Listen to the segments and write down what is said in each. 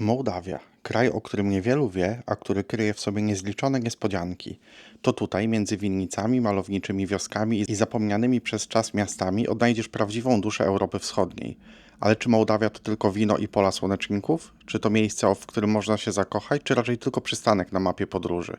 Mołdawia, kraj, o którym niewielu wie, a który kryje w sobie niezliczone niespodzianki. To tutaj, między winnicami, malowniczymi wioskami i zapomnianymi przez czas miastami, odnajdziesz prawdziwą duszę Europy Wschodniej. Ale czy Mołdawia to tylko wino i pola słoneczników? Czy to miejsce, w którym można się zakochać, czy raczej tylko przystanek na mapie podróży?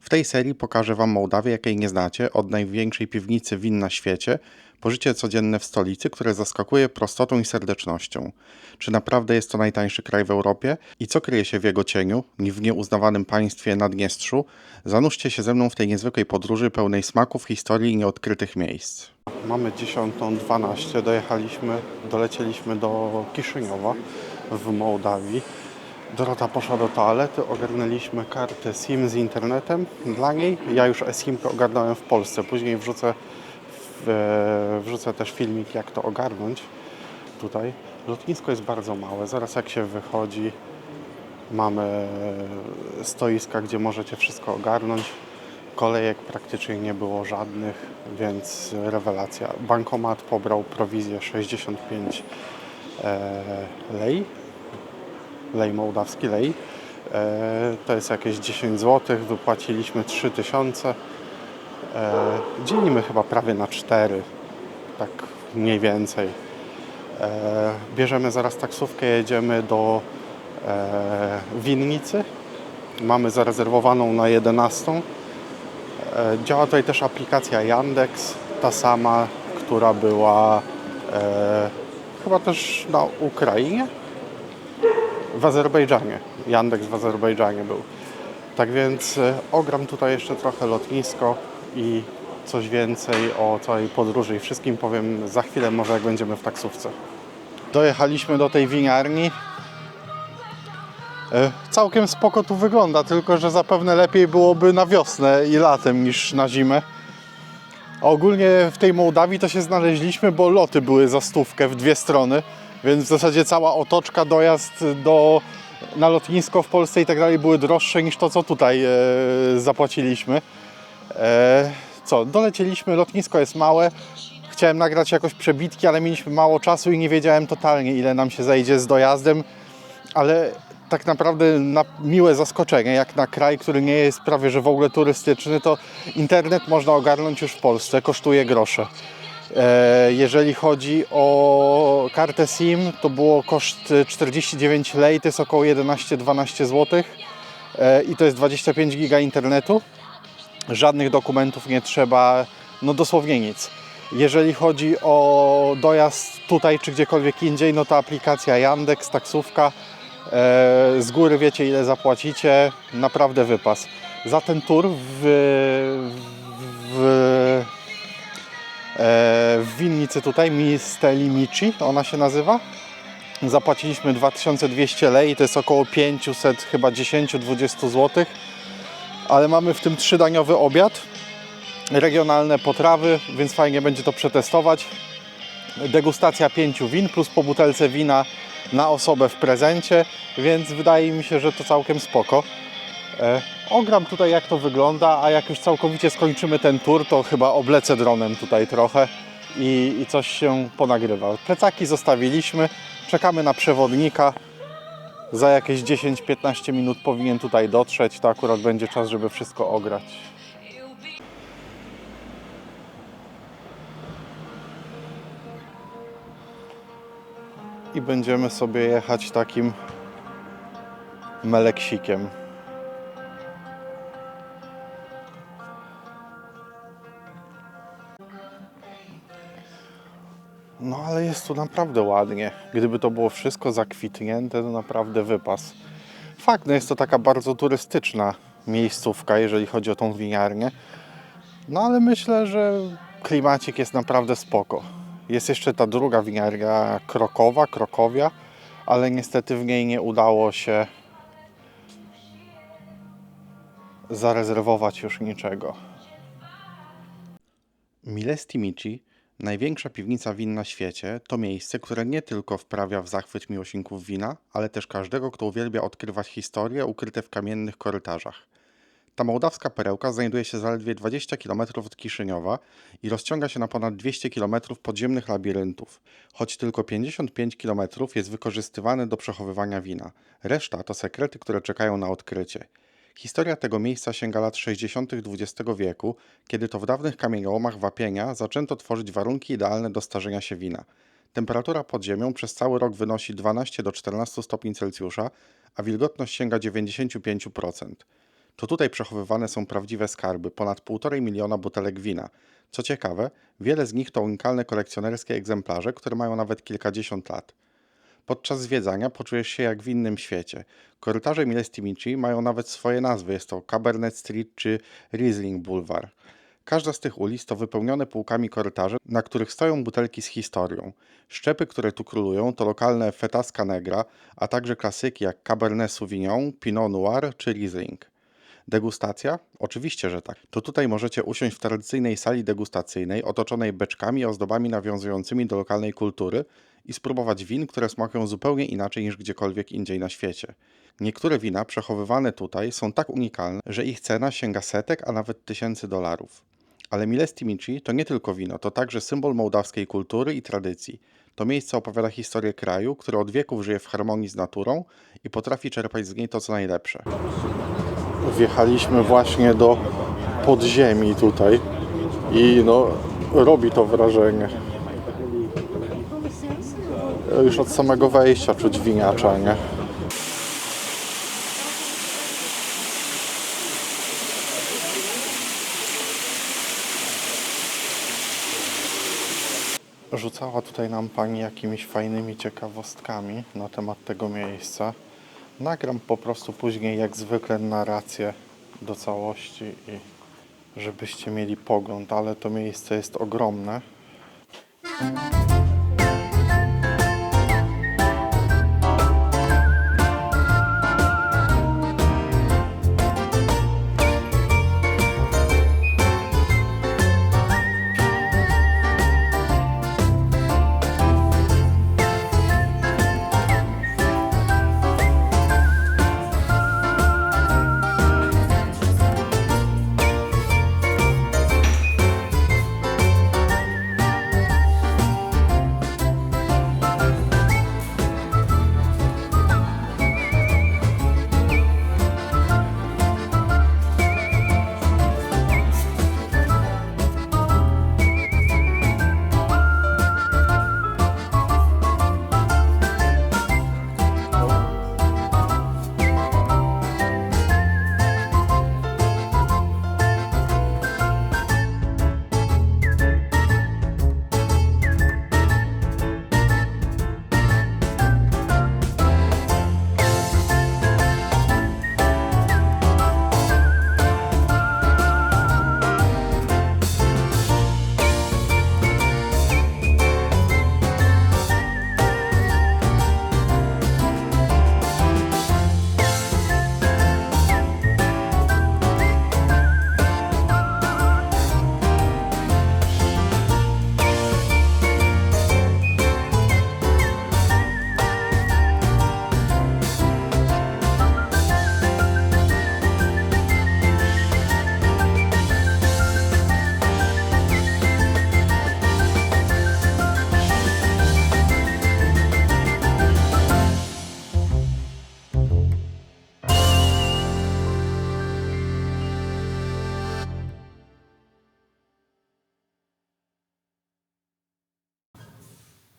W tej serii pokażę Wam Mołdawię, jakiej nie znacie, od największej piwnicy win na świecie, po życie codzienne w stolicy, które zaskakuje prostotą i serdecznością. Czy naprawdę jest to najtańszy kraj w Europie? I co kryje się w jego cieniu, w nieuznawanym państwie Naddniestrzu? Zanurzcie się ze mną w tej niezwykłej podróży pełnej smaków, historii i nieodkrytych miejsc. Mamy 10.12, dojechaliśmy, dolecieliśmy do Kiszyniowa w Mołdawii. Dorota poszła do toalety, ogarnęliśmy kartę SIM z internetem dla niej. Ja już e-SIM ogarnąłem w Polsce. Później wrzucę, w, wrzucę też filmik, jak to ogarnąć tutaj. Lotnisko jest bardzo małe. Zaraz jak się wychodzi, mamy stoiska, gdzie możecie wszystko ogarnąć. Kolejek praktycznie nie było żadnych, więc rewelacja. Bankomat pobrał prowizję 65 e, lei lej mołdawski lej. E, to jest jakieś 10 zł, wypłaciliśmy 3000. E, dzielimy chyba prawie na 4, tak mniej więcej. E, bierzemy zaraz taksówkę, jedziemy do winnicy. Mamy zarezerwowaną na 11. E, działa tutaj też aplikacja Yandex, ta sama, która była chyba też na Ukrainie w Azerbejdżanie. Yandex w Azerbejdżanie był. Tak więc e, ogram tutaj jeszcze trochę lotnisko i coś więcej o całej podróży i wszystkim powiem za chwilę, może jak będziemy w taksówce. Dojechaliśmy do tej winiarni. E, Całkiem spoko tu wygląda, tylko że zapewne lepiej byłoby na wiosnę i latem niż na zimę. Ogólnie w tej Mołdawii to się znaleźliśmy, bo loty były za stówkę w dwie strony, więc w zasadzie cała otoczka, dojazd do, na lotnisko w Polsce i tak dalej były droższe niż to, co tutaj e, zapłaciliśmy. E, co, dolecieliśmy, lotnisko jest małe. Chciałem nagrać jakoś przebitki, ale mieliśmy mało czasu i nie wiedziałem totalnie, ile nam się zajdzie z dojazdem, ale tak naprawdę na miłe zaskoczenie, jak na kraj, który nie jest prawie że w ogóle turystyczny, to internet można ogarnąć już w Polsce, kosztuje grosze. E, Jeżeli chodzi o kartę SIM, to było koszt 49 lei, to jest około 11-12 zł E, i to jest 25 giga internetu. Żadnych dokumentów nie trzeba, no dosłownie nic. Jeżeli chodzi o dojazd tutaj czy gdziekolwiek indziej, no to aplikacja Yandex, taksówka, e, z góry wiecie ile zapłacicie, naprawdę wypas. Za ten tour w, w, w winnicy tutaj, Misteli Michi, ona się nazywa. Zapłaciliśmy 2200 lei, to jest około 500, chyba 10-20 zł. Ale mamy w tym trzydaniowy obiad, regionalne potrawy, więc fajnie będzie to przetestować. Degustacja pięciu win plus po butelce wina na osobę w prezencie, więc wydaje mi się, że to całkiem spoko. Ogram tutaj jak to wygląda, a jak już całkowicie skończymy ten tour, to chyba oblecę dronem tutaj trochę i, i coś się ponagrywa. Plecaki zostawiliśmy, czekamy na przewodnika. Za jakieś 10-15 minut powinien tutaj dotrzeć, to akurat będzie czas, żeby wszystko ograć. I będziemy sobie jechać takim meleksikiem. No ale jest tu naprawdę ładnie. Gdyby to było wszystko zakwitnięte, to naprawdę wypas. Fakt, no jest to taka bardzo turystyczna miejscówka, jeżeli chodzi o tą winiarnię. No ale myślę, że klimacik jest naprawdę spoko. Jest jeszcze ta druga winiarnia Krokowa, Krokowia, ale niestety w niej nie udało się zarezerwować już niczego. Milesti Michi, największa piwnica win na świecie, to miejsce, które nie tylko wprawia w zachwyt miłośników wina, ale też każdego, kto uwielbia odkrywać historie ukryte w kamiennych korytarzach. Ta mołdawska perełka znajduje się zaledwie 20 km od Kiszyniowa i rozciąga się na ponad 200 km podziemnych labiryntów, choć tylko 55 km jest wykorzystywane do przechowywania wina. Reszta to sekrety, które czekają na odkrycie. Historia tego miejsca sięga lat 60. XX wieku, kiedy to w dawnych kamieniołomach wapienia zaczęto tworzyć warunki idealne do starzenia się wina. Temperatura pod ziemią przez cały rok wynosi 12 do 14 stopni Celsjusza, a wilgotność sięga 95%. To tutaj przechowywane są prawdziwe skarby, ponad 1,5 miliona butelek wina. Co ciekawe, wiele z nich to unikalne kolekcjonerskie egzemplarze, które mają nawet kilkadziesiąt lat. Podczas zwiedzania poczujesz się jak w innym świecie. Korytarze Milestimici mają nawet swoje nazwy. Jest to Cabernet Street czy Riesling Boulevard. Każda z tych ulic to wypełnione półkami korytarze, na których stoją butelki z historią. Szczepy, które tu królują, to lokalne Fetasca Negra, a także klasyki jak Cabernet Sauvignon, Pinot Noir czy Riesling. Degustacja? Oczywiście, że tak. To tutaj możecie usiąść w tradycyjnej sali degustacyjnej, otoczonej beczkami i ozdobami nawiązującymi do lokalnej kultury i spróbować win, które smakują zupełnie inaczej niż gdziekolwiek indziej na świecie. Niektóre wina przechowywane tutaj są tak unikalne, że ich cena sięga setek, a nawet tysięcy dolarów. Ale Milesti Mici to nie tylko wino, to także symbol mołdawskiej kultury i tradycji. To miejsce opowiada historię kraju, który od wieków żyje w harmonii z naturą i potrafi czerpać z niej to co najlepsze. Wjechaliśmy właśnie do podziemi tutaj i no robi to wrażenie. Już od samego wejścia czuć winiacza, nie? Rzucała tutaj nam pani jakimiś fajnymi ciekawostkami na temat tego miejsca. Nagram po prostu później, jak zwykle, narrację do całości i żebyście mieli pogląd, ale to miejsce jest ogromne.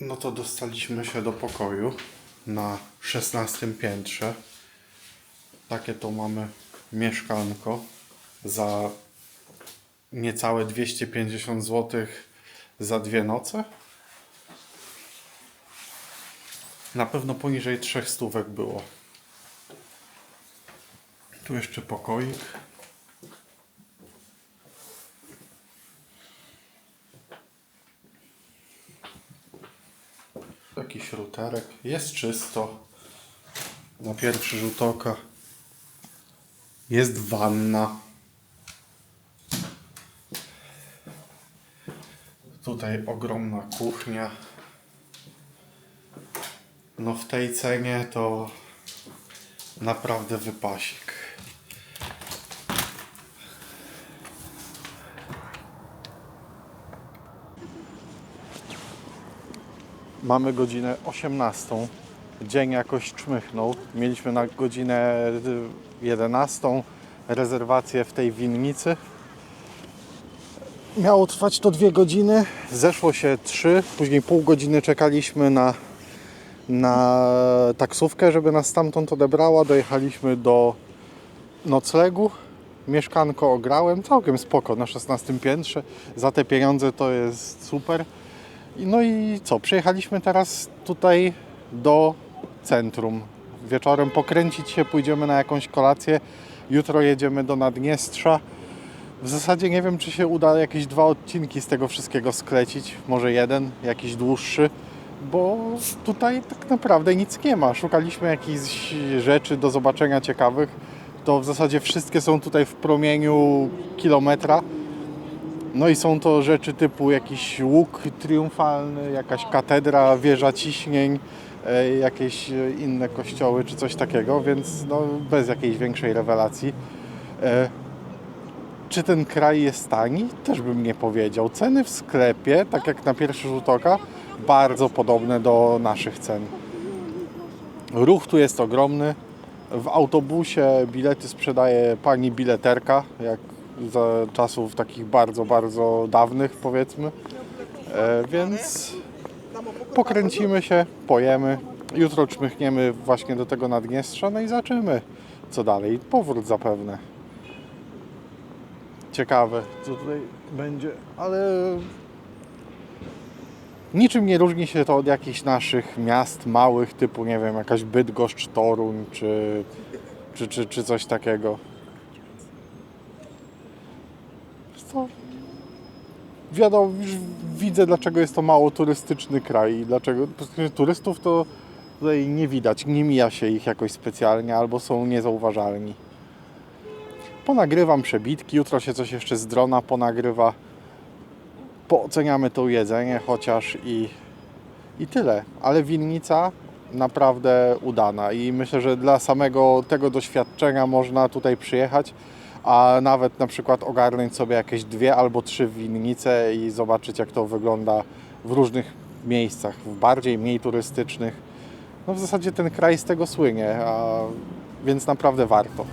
No to dostaliśmy się do pokoju na 16 piętrze. Takie to mamy mieszkanko za niecałe 250 zł za dwie noce. Na pewno poniżej trzech stówek było. Tu jeszcze pokoik. Routerek. Jest czysto. Na pierwszy rzut oka. Jest wanna. Tutaj ogromna kuchnia. No w tej cenie to naprawdę wypasik. Mamy godzinę 18. Dzień jakoś czmychnął. Mieliśmy na godzinę y, 11 rezerwację w tej winnicy. Miało trwać to dwie godziny, zeszło się trzy, później pół godziny czekaliśmy na, na taksówkę, żeby nas stamtąd odebrała. Dojechaliśmy do noclegu. Mieszkanko ograłem, całkiem spoko, na 16 piętrze. Za te pieniądze to jest super. No i co, przyjechaliśmy teraz tutaj do centrum. Wieczorem pokręcić się, pójdziemy na jakąś kolację. Jutro jedziemy do Naddniestrza. W zasadzie nie wiem, czy się uda jakieś dwa odcinki z tego wszystkiego sklecić. Może jeden, jakiś dłuższy, bo tutaj tak naprawdę nic nie ma. Szukaliśmy jakichś rzeczy do zobaczenia ciekawych. To w zasadzie wszystkie są tutaj w promieniu kilometra. No i są to rzeczy typu jakiś łuk triumfalny, jakaś katedra, wieża ciśnień, e, jakieś e, inne kościoły czy coś takiego, więc no, bez jakiejś większej rewelacji. E, Czy ten kraj jest tani? Też bym nie powiedział. Ceny w sklepie, tak jak na pierwszy rzut oka, bardzo podobne do naszych cen. Ruch tu jest ogromny. W autobusie bilety sprzedaje pani bileterka, jak za czasów takich bardzo, bardzo dawnych powiedzmy. E, więc pokręcimy się, pojemy. Jutro czmychniemy właśnie do tego Naddniestrza, no i zobaczymy co dalej. Powrót zapewne. Ciekawe, co tutaj będzie, ale niczym nie różni się to od jakichś naszych miast małych, typu, nie wiem, jakaś Bydgoszcz, Toruń, czy, czy, czy, czy coś takiego. Wiesz Co? Wiadomo, już widzę dlaczego jest to mało turystyczny kraj i dlaczego turystów to tutaj nie widać, nie mija się ich jakoś specjalnie albo są niezauważalni. Ponagrywam przebitki, jutro się coś jeszcze z drona ponagrywa. Pooceniamy to jedzenie chociaż i, i tyle. Ale winnica naprawdę udana i myślę, że dla samego tego doświadczenia można tutaj przyjechać, a nawet na przykład ogarnąć sobie jakieś dwie albo trzy winnice i zobaczyć jak to wygląda w różnych miejscach, w bardziej, mniej turystycznych. No w zasadzie ten kraj z tego słynie, a, więc naprawdę warto.